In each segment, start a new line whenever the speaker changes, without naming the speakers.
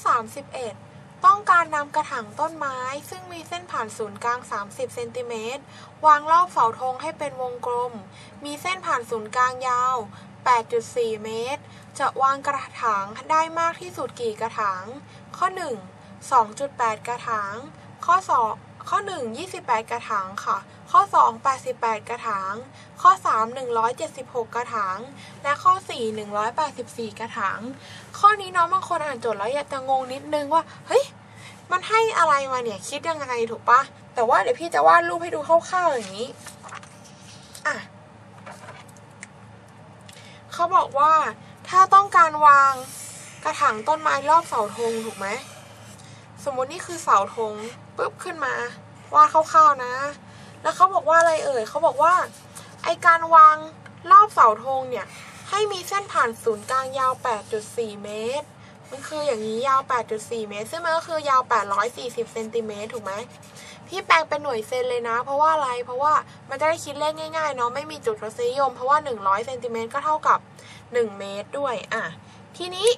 31 ต้องการนำกระถางต้นไม้ ซึ่งมีเส้นผ่านศูนย์กลาง 30 เซนติเมตรวางรอบเสาธงให้เป็นวงกลม มีเส้นผ่านศูนย์กลางยาว 8.4 เมตร จะวางกระถางได้มากที่สุดกี่กระถาง ข้อ 1 2.8 กระถาง ข้อ 2 ข้อ 1 28 กระถางค่ะ ข้อ 2 88 กระถาง ข้อ 3 176 กระถาง และข้อ 4 184 กระถาง ข้อนี้น้องบางคนอ่านโจทย์แล้วอยากจะงงนิดนึงว่า เฮ้ย มันให้อะไรมาเนี่ย คิดยังไงถูกปะ แต่ว่าเดี๋ยวพี่จะวาดรูปให้ดูคร่าวๆอย่างนี้ อะ เขาบอกว่าถ้าต้องการวางกระถางต้นไม้รอบเสาธงถูกไหม สมมตินี่คือเสาธงปุ๊บขึ้นมาวาดคร่าวๆนะ แล้วเขาบอกว่าอะไรเอ่ยเขาบอกว่า ไอการวางรอบเสาธงเนี่ย ให้มีเส้นผ่านศูนย์กลางยาว 8.4 เมตร มันคืออย่างนี้ยาว 8.4 เมตร ซึ่งมันก็คือยาว 840เซนติเมตรถูกไหมพี่แปลงเป็นหน่วยเซนเลยนะ เพราะว่าอะไร เพราะว่ามันจะได้คิดเลขง่ายๆเนาะ ไม่มีจุดทศนิยม เพราะว่า 100เซนติเมตรก็เท่ากับ 1 เมตรด้วย อะ ทีนี้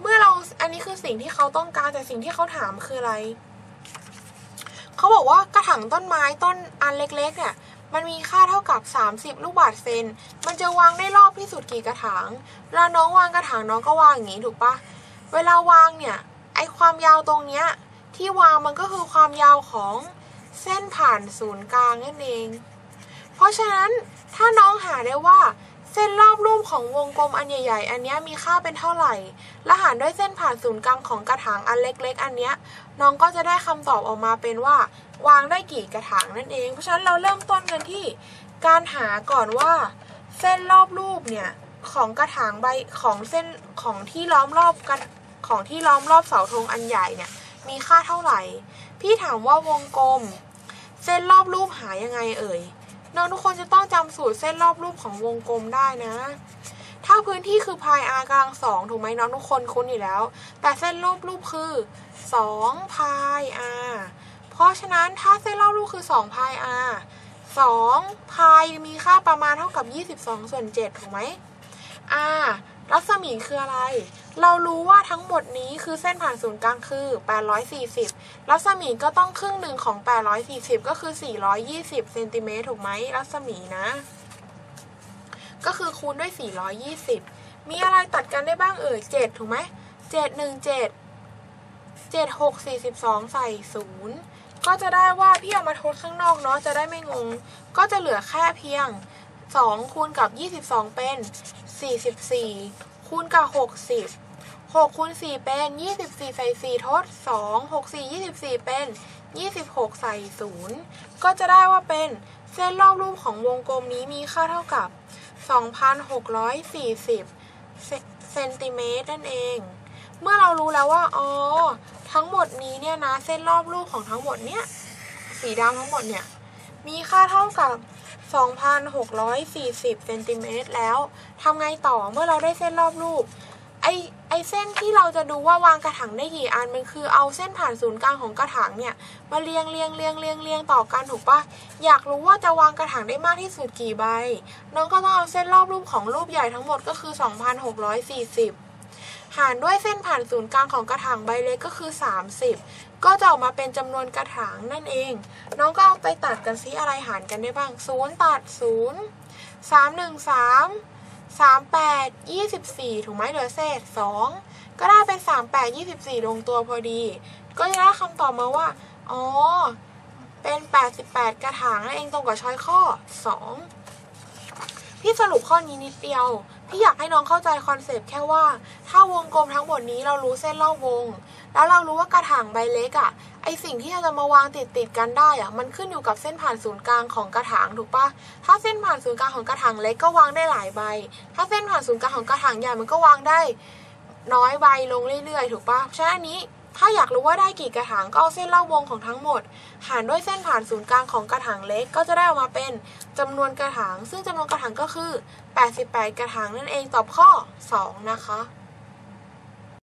เมื่อเราอันนี้คือสิ่งที่เขาต้องการแต่สิ่งที่เขาถามคืออะไร เขาบอกว่ากระถางต้นไม้ต้นอันเล็ก ๆ เนี่ย มันมีค่าเท่ากับ 30 ลูกบาศก์เซน มันจะวางได้รอบที่สุดกี่กระถางเวลาน้องวางกระถางน้องก็วางอย่างนี้ถูกปะเวลาวางเนี่ยไอความยาวตรงเนี้ยที่วางมันก็คือความยาวของเส้นผ่านศูนย์กลางนั่นเอง เพราะฉะนั้นถ้าน้องหาได้ว่า เส้นรอบรูปของวงกลมอันใหญ่ๆ อันนี้มีค่าเป็นเท่าไหร่ และหารด้วยเส้นผ่านศูนย์กลางของกระถางอันเล็กๆ อันนี้น้องก็จะได้คำตอบออกมาเป็นว่า วางได้กี่กระถางนั่นเอง เพราะฉะนั้นเราเริ่มต้นกันที่ การหาก่อนว่า เส้นรอบรูปเนี่ยของกระถางใบของเส้นของที่ล้อมรอบกันของที่ล้อมรอบเสาธงอันใหญ่เนี่ยมีค่าเท่าไหร่ พี่ถามว่าวงกลม เส้นรอบรูปหายังไงเอ่ย น้องทุกคนจะต้องจำสูตรเส้นรอบรูปของวงกลมได้นะ ถ้าพื้นที่คือพาย r กำลังสองถูกไหมน้องทุกคนคุ้นอยู่แล้ว แต่เส้นรอบรูปคือ2พาย r เพราะฉะนั้นถ้าเส้นรอบรูปคือ2พาย r 2พายมีค่าประมาณเท่ากับ 22 ส่วน 7 ถูกไหม r รัศมีคืออะไร เรารู้ว่าทั้งหมดนี้คือเส้นผ่านศูนย์กลางคือ 840 รัศมีก็ต้องครึ่งหนึ่งของ 840 ก็คือ 420 เซนติเมตรถูกไหมรัศมีนะ ก็คือคูณด้วย 420 มีอะไรตัดกันได้บ้างเอ่ย7ถูกไหม7 1 7 7 6 42 ใส่ 0 ก็จะได้ว่าพี่เอามาทดข้างนอกเนาะจะได้ไม่งง ก็จะเหลือแค่เพียง 2 คูณกับ 22 เป็น 44 คูณกับ 60 6คูณ4เป็น 24 ใส่4ทด 2 6 4 24 เป็น 26 ใส่0ก็จะได้ว่าเป็นเส้นรอบรูปของวงกลมนี้มีค่าเท่ากับ 2,640 เซนติเมตรนั่นเอง เมื่อเรารู้แล้วว่า อ๋อ ทั้งหมดนี้เนี่ยนะ เส้นรอบรูปของทั้งหมดเนี่ยสีดำทั้งหมดเนี่ย มีค่าเท่ากับ 2,640 เซนติเมตรแล้วทำไงต่อเมื่อเราได้เส้นรอบรูป ไอไอเส้นที่เราจะดูว่าวางกระถางได้กี่อันมันคือเอาเส้นผ่านศูนย์กลางของกระถางเนี่ยมาเรียงเรียงเรียงเรียงเรียงต่อกันถูกปะอยากรู้ว่าจะวางกระถางได้มากที่สุดกี่ใบ น้องก็ต้องเอาเส้นรอบรูปของรูปใหญ่ทั้งหมดก็คือ 2,640 หารด้วยเส้นผ่านศูนย์กลางของกระถางใบเล็กก็คือ 30 ก็จะออกมาเป็นจำนวนกระถางนั่นเอง น้องก็เอาไปตัดกันซิอะไรหารกันได้บ้าง0ตัด0 3 1 3 3 8 24 ถูกไหมเหลือเศษ 2 ก็ได้เป็น 3 8 24 ลงตัวพอดี ก็จะได้คำตอบมาว่า อ๋อ เป็น 88 กระถางนั่นเองตรงกับช้อยข้อ 2 พี่สรุปข้อนี้นิดเดียว พี่อยากให้น้องเข้าใจคอนเซปต์แค่ว่า ถ้าวงกลมทั้งหมดนี้เรารู้เส้นรอบวง แล้วเรารู้ว่ากระถางใบเล็กอะ่ะไอสิ่งที่เราจะมาวางติดติดกันได้อะ่ะมันขึ้นอยู่กับเส้นผ่านศูนย์กลางของกระถางถูกปะถ้าเส้นผ่านศูนย์กลางของกระถางเล็กก็วางได้หลายใบ ถ้าเส้นผ่านศูนย์กลางของกระถางใหญ่มันก็วางได้น้อยใบลงเรื่อยๆ ถูกปะฉะนั้นอันนี้ถ้าอยากรู้ว่าได้กี่กระถางก็เอาเส้นรอบวงของทั้งหมด หารด้วยเส้นผ่านศูนย์กลางของกระถางเล็กก็จะได้ออกมาเป็นจำนวนกระถาง ซึ่งจำนวนกระถางก็คือ 88 กระถางนั่นเองตอบข้อ 2 นะคะ